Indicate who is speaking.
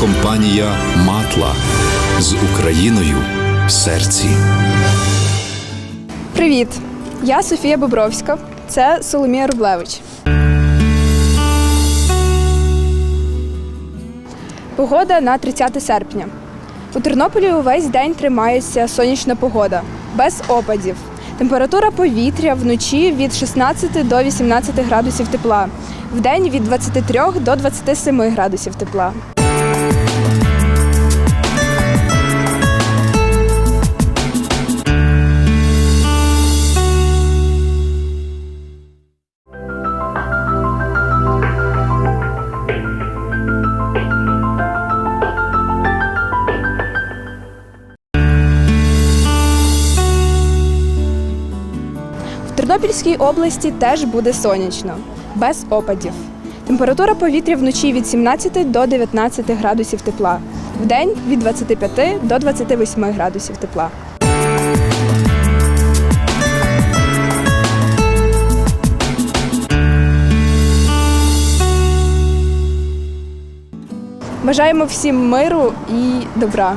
Speaker 1: компанія Матла з Україною в серці.
Speaker 2: Привіт! Я Софія Бобровська. Це Соломія Рублевич. Погода на 30 серпня. У Тернополі увесь день тримається сонячна погода, без опадів. Температура повітря вночі від 16 до 18 градусів тепла, вдень від 23 до 27 градусів тепла. Тернопільській області теж буде сонячно, без опадів. Температура повітря вночі від 17 до 19 градусів тепла, вдень від 25 до 28 градусів тепла. Бажаємо всім миру і добра.